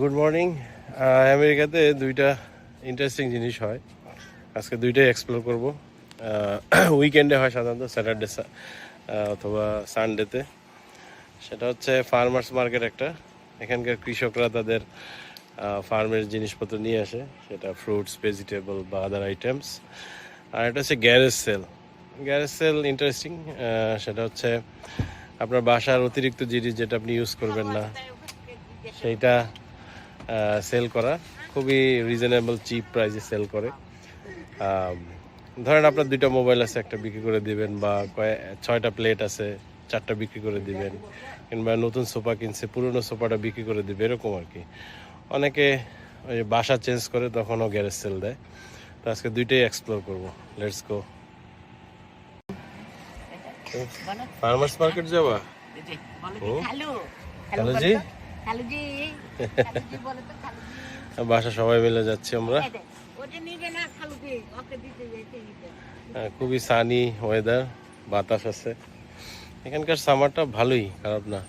Good morning আমেরিকাতে দুইটা interesting জিনিস হয়। আজকে দুইটাই এক্সপ্লোর করব। উইকেন্ডে হয় সাধারণত স্যাটারডে অথবা সানডেতে সেটা হচ্ছে ফার্মার্স মার্কেট একটা। এখানকার কৃষকরা তাদের ফার্মের জিনিসপত্র নিয়ে আসে। সেটা ফ্রুটস ভেজিটেবল বা আদার আইটেমস আর এটা হচ্ছে garage sale garage sale interesting সেটা হচ্ছে আপনার বাসার অতিরিক্ত জিনিস যেটা আপনি ইউজ করবেন না। সেইটা সেল করা। খুবই রিজনেবল চিপ প্রাইসে সেল করে। ধরেন আপনার দুইটা মোবাইল আছে একটা বিক্রি করে দিবেন বা ছয়টা প্লেট আছে চারটা বিক্রি করে দিবেন কিংবা নতুন সোফা কিনছে পুরনো সোফাটা বিক্রি করে দিবে এরকম আর কি। অনেকে ওই বাসা চেঞ্জ করে তখনও গ্যারেজ সেল দেয়। তো আজকে দুইটাই এক্সপ্লোর করব। লেটস গো ফার্মার্স মার্কেট যাবা? হ্যালো জি। বাসা সবাই মিলে যাচ্ছি আমরা। আহ, খুবই সানি ওয়েদার বাতাস আছে। এখানকার সামারটা ভালোই খারাপ না।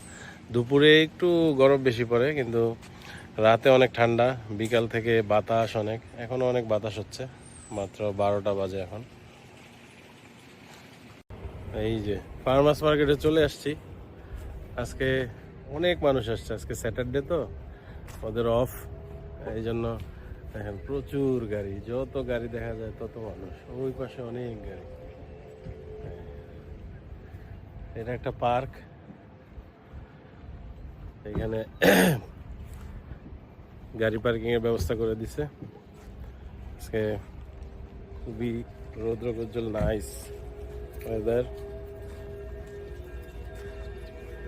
দুপুরে একটু গরম বেশি পড়ে কিন্তু রাতে অনেক ঠান্ডা বিকাল থেকে বাতাস অনেক। এখনও অনেক বাতাস হচ্ছে মাত্র বারোটা বাজে এখন। এই যে ফার্মার্স মার্কেটে চলে আসছি। আজকে অনেক মানুষ আসছে আজকে স্যাটারডে তো। ওদের অফ এই জন্য দেখেন প্রচুর গাড়ি। যত গাড়ি দেখা যায় তত মানুষ। ওই পাশে অনেক গাড়ি। এটা একটা পার্ক। এখানে গাড়ি পার্কিং এর ব্যবস্থা করে দিছে। আজকে খুবই রৌদ্র প্রজ্জ্বল নাইস ওয়েদার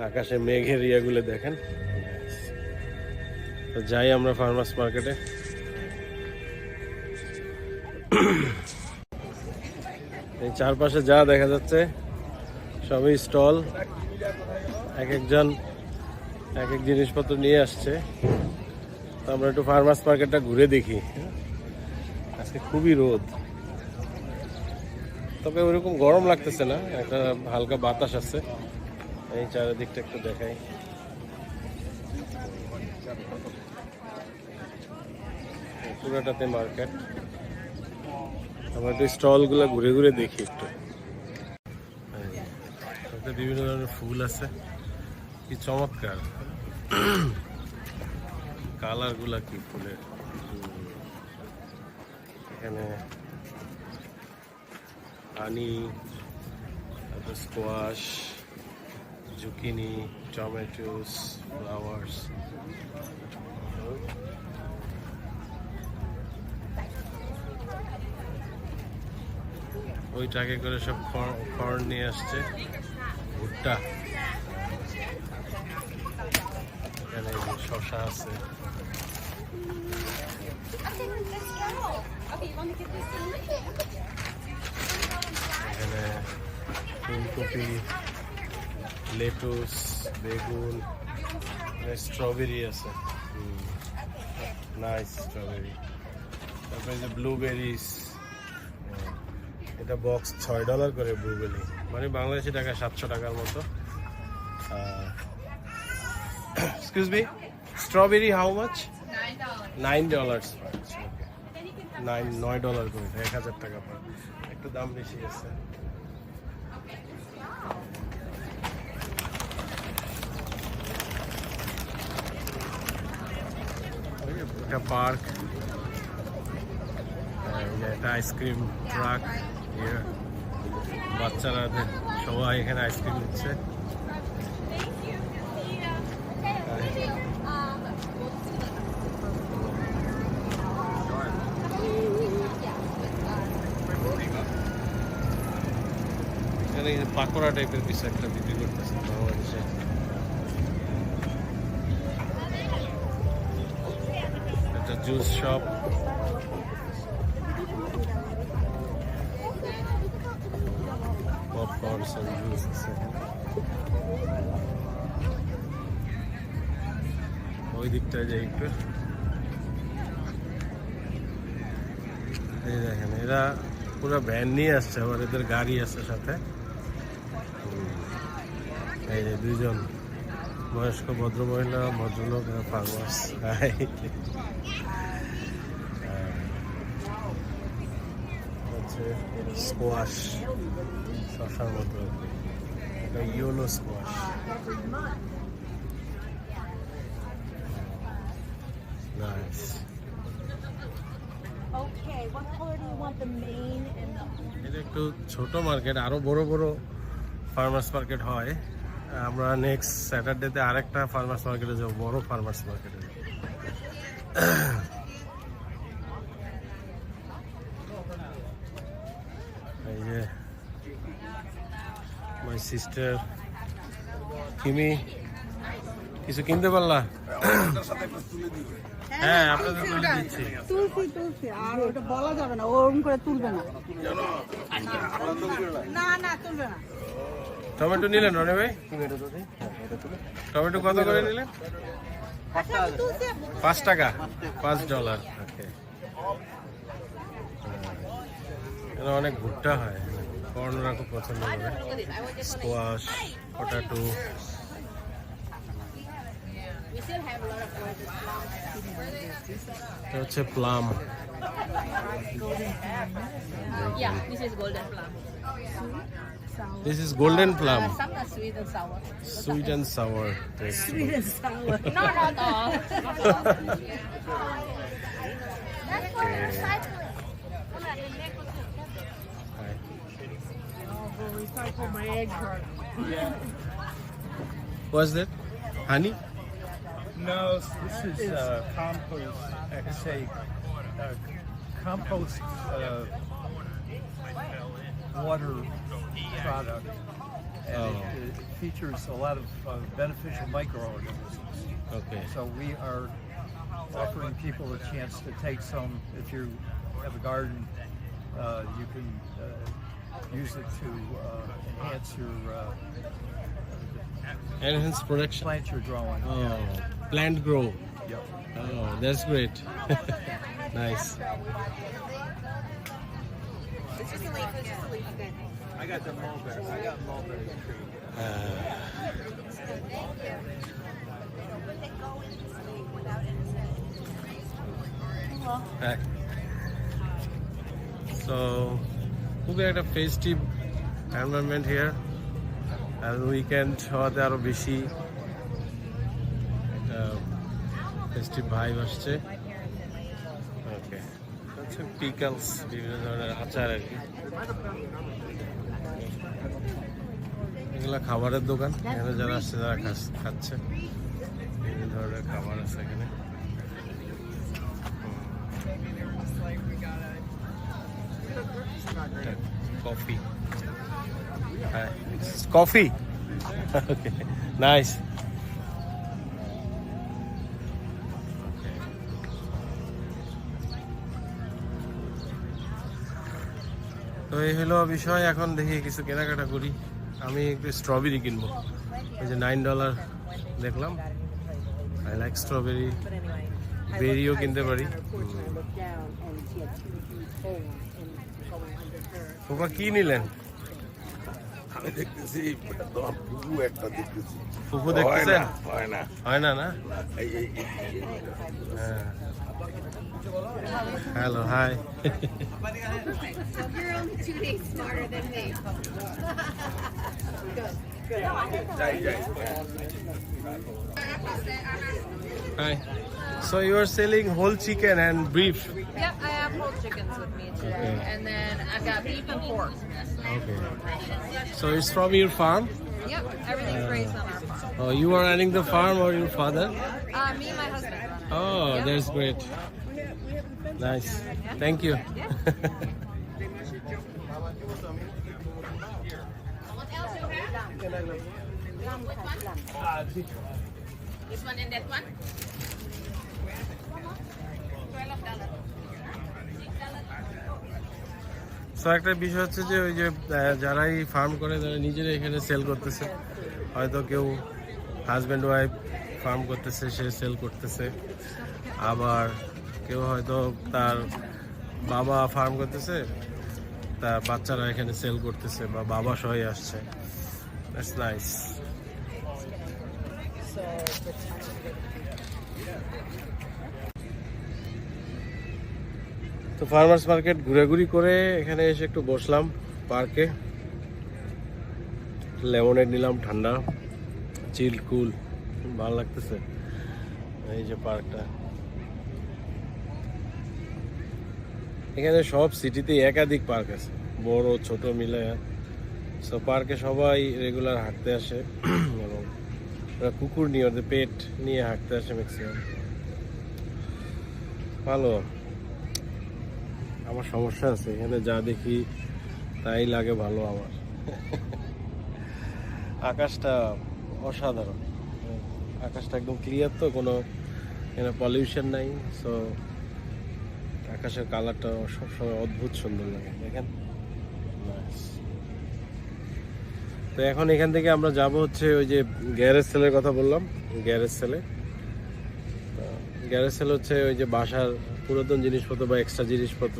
আকাশে মেঘের ইয়াগুলো দেখেন। তো যাই আমরা ফার্মার্স মার্কেটে এই চারপাশে যা দেখা যাচ্ছে, সবই স্টল। এক একজন এক এক জিনিসপত্র নিয়ে আসছে। তো আমরা একটু ফার্মার্স মার্কেটটা ঘুরে দেখি। আজকে খুবই রোদ। তবে ওরকম গরম লাগতেছে না, একটা হালকা বাতাস আছে। এই চারিদিকটা একটু দেখাই। পুরোটাতে মার্কেট। আমরা একটু স্টলগুলো ঘুরে ঘুরে দেখি একটু। বিভিন্ন ধরনের ফুল আছে। কি চমৎকার। কালারগুলা কি ফুলের? এখানে হানি তারপর স্কোয়াশ জুকিনি টমেটোস ফ্লাওয়ার্স ওই ট্রাকে করে সব খড় নিয়ে আসছে। ভুট্টা। এখানে শশা আছে। এখানে ফুলকপি। লেটুস, বেগুন স্ট্রবেরি আছে। নাইস স্ট্রবেরি তারপরে যে ব্লুবেরিস এটা বক্স ছয় ডলার করে ব্লুবেরি মানে বাংলাদেশি টাকা সাতশো টাকার মতো। Excuse me strawberry how much nine dollars nine নয় ডলার করে, এক হাজার টাকা পর একটু দাম বেশি আছে ওই যে একটা পার্ক একটা আইসক্রিম ট্রাক বাচ্চারা সবাই এখানে আইসক্রিম নিচ্ছে। পাকোড়া টাইপের কিছু একটা বিক্রি করতেছে বাংলাদেশে। Juice shop popcorns and juice ওই দিকটায় যাই একটু। এই দেখেন, এরা পুরো ভ্যান নিয়ে আসছে, আবার এদের গাড়ি আছে সাথে। এই যে দুইজন, বয়স্ক ভদ্রমহিলা, ভদ্রলোক ফার্মার্স হচ্ছে স্কোয়াশ শশার মতো। এটা you know squash nice Okay, what color do you want the main and the এটা একটু ছোট মার্কেট আরও বড় বড় ফার্মার্স মার্কেট হয়। আমরা নেক্সট স্যাটারডেতে আরেকটা ফার্মার্স মার্কেটে যাব বড় ফার্মার্স মার্কেটে এই যে মাই সিস্টার তুমি কিছু কিনতে পারলা? হ্যাঁ আপনাদের তুলে দিচ্ছি। তুলছি তুলছি। আর ওটা বলা যাবে না ওরকম করে তুলবে না। না না তুলবে না। টমেটো নিলেন রনি ভাই? টমেটো কত করে নিলেন? আচ্ছা পাঁচ টাকা পাঁচ ডলার অনেক ভুট্টা হয়। কর্নরা খুব পছন্দ করে squash potato we still have a lot of work. এটা হচ্ছে plum Yeah, this is golden plum. This is golden plum Uh, some are sweet and sour. Sweet and sour sweet and sour. No, not all. Not all. Recycle my egg carton. What's that? Honey? No, this is uh, compost. It's a uh, compost uh, water product, and Oh. it, it features a lot of uh, beneficial microorganisms. Okay. So we are offering people a chance to take some. If you have a garden, uh, you can uh, use it to uh, enhance your uh, Enhanced production. plants you're growing. Oh, plant grow. Yep. Oh, that's great. nice. I got the mulberry. I got mulberry tree. Uh, Hi. So, খুবই একটা festive environment here আর weekend হওয়াতে আরও বেশি একটা festive vibe আসছে। ওকে হচ্ছে pickles বিভিন্ন ধরনের আচার আর কি। এগুলা খাবারের দোকান, এখানে যারা আসছে তারা খাচ্ছে। বিভিন্ন ধরনের খাবার আছে এখানে। কফি হ্যাঁ কফি ওকে নাইস তো এই হলো বিষয় এখন দেখি কিছু কেনাকাটা করি। আমি একটু স্ট্রবেরি কিনবো। এই যে নাইন ডলার দেখলাম। আই লাইক স্ট্রবেরি বেরিও কিনতে পারি। বাবা কি নিলেন আমি দেখতেছি তোমার পুরো একটা দেখতেছি ফুফু হয় দেখতেছেন না, হয় না হয় না না এই এই এই- এই- হ্যাঁ hello hi So you're only two days smarter than me. যাই যাই Hi. So you are selling whole chicken and beef. Yep, I have whole chickens with me today, Okay. and then I've got beef and pork. Okay. So it's from your farm? Yep, everything's raised on our farm. Oh, you are running the farm or your father? Uh, me and my husband. Oh, Yep. that's great. Nice. Thank you. This one and that one? So একটা বিষয় হচ্ছে যে ওই যে যারাই farm করে, তারা নিজেরা এখানে সেল করতেছে। হয়তো কেউ হাজব্যান্ড ওয়াইফ ফার্ম করতেছে, সে সেল করতেছে। আবার কেউ হয়তো তার বাবা ফার্ম করতেছে, তার বাচ্চারা এখানে সেল করতেছে বা বাবা সবাই আসছে। দ্যাটস নাইস তো ফার্মার্স মার্কেট ঘুরাঘুরি করে এখানে এসে একটু বসলাম পার্কে লেমনেড নিলাম, ঠান্ডা চিল কুল ভালো লাগতেছে। এই যে পার্কটা এখানে সব সিটিতে একাধিক পার্ক আছে, বড়, ছোট মিলে। সো পার্কে সবাই রেগুলার হাঁটতে আসে। এবং ওরা কুকুর নিয়ে, ওদের পেট নিয়ে হাঁটতে আসে ম্যাক্সিমাম ভালো। আমার সমস্যা আছে, এখানে যা দেখি তাই লাগে ভালো আমার। আকাশটা অসাধারণ। আকাশটা একদম ক্লিয়ার তো, কোনো এখানে পলিউশন নাই সো আকাশের কালারটা সবসময় অদ্ভুত সুন্দর লাগে, দেখেন. তো এখন এখান থেকে আমরা যাব হচ্ছে ওই যে গ্যারেজ সেলের কথা বললাম গ্যারেজ সেলে গ্যারেজ সেল হচ্ছে ওই যে বাসার পুরাতন জিনিসপত্র বা এক্সট্রা জিনিসপত্র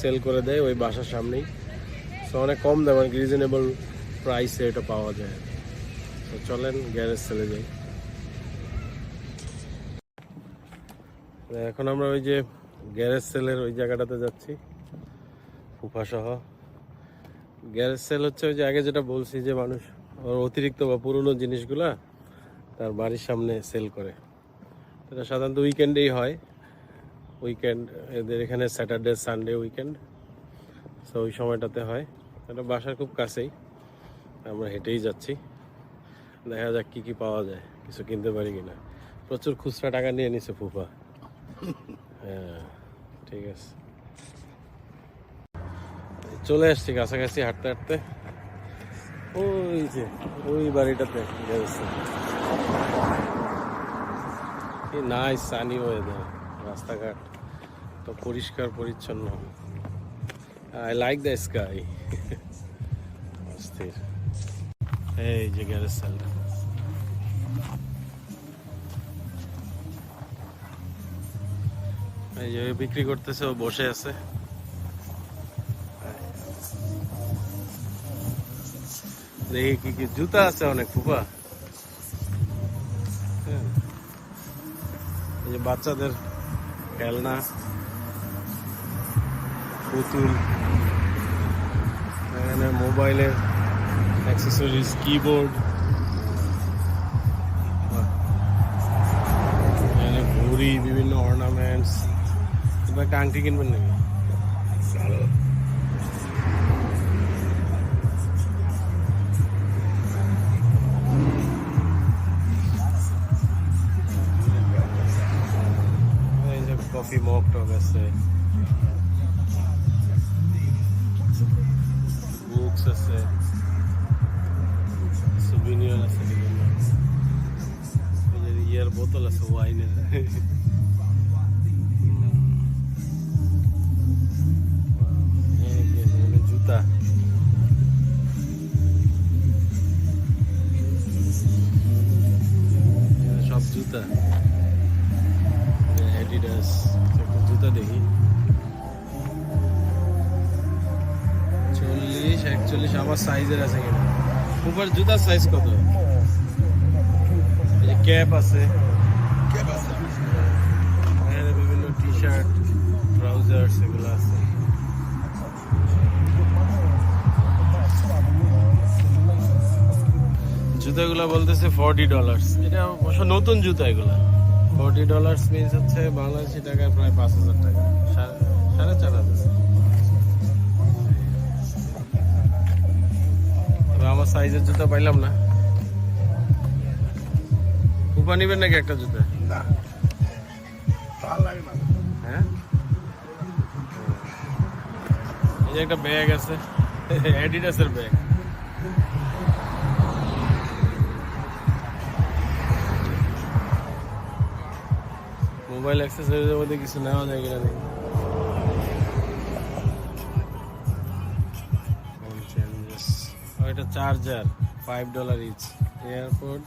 সেল করে দেয় ওই বাসার সামনেই। তো অনেক কম দাম, অনেক রিজনেবল প্রাইসে এটা পাওয়া যায়। তো চলেন গ্যারেজ সেলে যাই। এখন আমরা ওই যে গ্যারেজ সেলের ওই জায়গাটাতে যাচ্ছি, ফুফা সহ। গ্যারেজ সেল হচ্ছে ওই যে আগে যেটা বলছি যে মানুষ ওর অতিরিক্ত বা পুরনো জিনিসগুলা তার বাড়ির সামনে সেল করে। এটা সাধারণত উইকেন্ডেই হয়। উইকেন্ড এদের এখানে স্যাটারডে সানডে উইকেন্ড সো ওই সময়টাতে হয়। এটা বাসার খুব কাছেই। আমরা হেঁটেই যাচ্ছি। দেখা যাক কী কী পাওয়া যায়। কিছু কিনতে পারি কিনা। প্রচুর খুচরা টাকা নিয়ে নিছে ফুফা। হ্যাঁ ঠিক আছে। চলে আসছি কাছাকাছি হাঁটতে হাঁটতে। ওই যে, ওই বাড়িটাতে গেছে। কি নাই সানি ওয়েদার রাস্তাঘাট। তো পরিষ্কার, পরিচ্ছন্ন। আই লাইক দ্য স্কাই অস্থির। এই যে গ্যারেজ সেলটা এই যে বিক্রি করতেছে, ও বসে আছে। দেখি কি কি জুতা আছে অনেক ফুপা হ্যাঁ। এই যে বাচ্চাদের খেলনা। পুতুল, এখানে মোবাইলের অ্যাক্সেসরিজ কিবোর্ড এখানে ঘড়ি, বিভিন্ন অর্নামেন্টস একটা আংটি কিনবেন নাকি? কফি মগ টক আছে। একচল্লিশ আমার সাইজের আছে কিনা উপর জুতার সাইজ কত? ক্যাপ আছে। বিভিন্ন টি শার্ট ট্রাউজার্স এগুলো আছে। জুতাগুলো বলতেছে ফর্টি ডলার্স এটা অবশ্য নতুন জুতা এগুলো। ফর্টি ডলার্স মিনস হচ্ছে বাংলাদেশি টাকায় প্রায় পাঁচ হাজার টাকা। সাড়ে চার হাজার। আমার সাইজের জুতা পাইলাম না। উপা নিবেন নাকি একটা জুতা? না ভালো লাগে না। হ্যাঁ? এই যে একটা ব্যাগ আছে। অ্যাডিডাসের ব্যাগ মোবাইল অ্যাক্সেসরিজের মধ্যে কিছু নেওয়া যায় কিনা দেখি। Charger five dollar each airport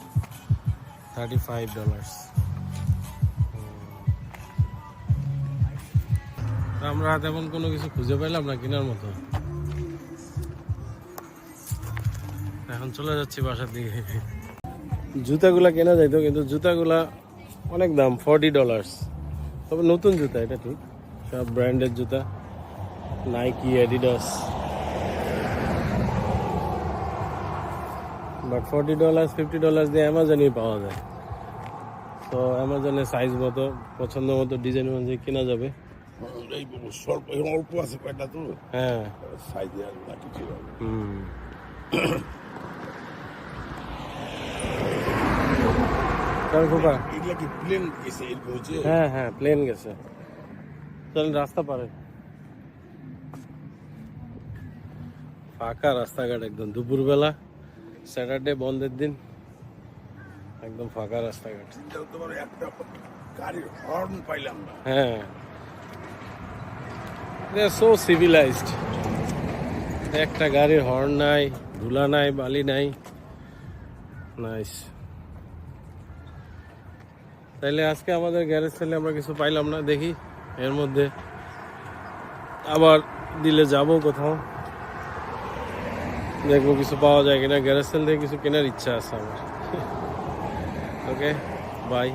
thirty five dollars আমরা তেমন কোনো কিছু খুঁজে পেলাম না কেনার মতো। এখন চলে যাচ্ছি বাসার দিকে। জুতাগুলা কেনা যাইতো, কিন্তু জুতাগুলা অনেক দাম ফর্টি ডলার্স তবে নতুন জুতা, এটা ঠিক। সব ব্র্যান্ডের জুতা। Nike Adidas forty dollars fifty dollars দিয়ে অ্যামাজনেই পাওয়া যায়। তো অ্যামাজনে সাইজ মতো পছন্দ মতো ডিজাইন অনুযায়ী কেনা যাবে। অল্প আছে কয়টা তো? হ্যাঁ। সাইজে আর কিছু হুম। চল খোকা এগুলা কি প্লেন এরকম হচ্ছে? হ্যাঁ হ্যাঁ প্লেন গেছে। রাস্তা পারে। ফাঁকা রাস্তাঘাট একদম দুপুরবেলা। স্যাটারডে বন্ধের দিন। একদম ফাঁকা রাস্তাঘাট পারো একটা গাড়ির হর্ন পাইলাম না হ্যাঁ সো সিভিলাইজড একটা গাড়ির হর্ন নাই, ধুলা নাই, বালি নাই। নাইস তাইলে আজকে আমাদের গ্যারেজ সেলে আমরা কিছু পাইলাম না, দেখি। এর মধ্যে আবার দিলে যাব কোথাও। দেখব কিছু পাওয়া যায় কিনা গ্যারেজ সেল থেকে কিছু কেনার ইচ্ছা আছে আমার। Okay bye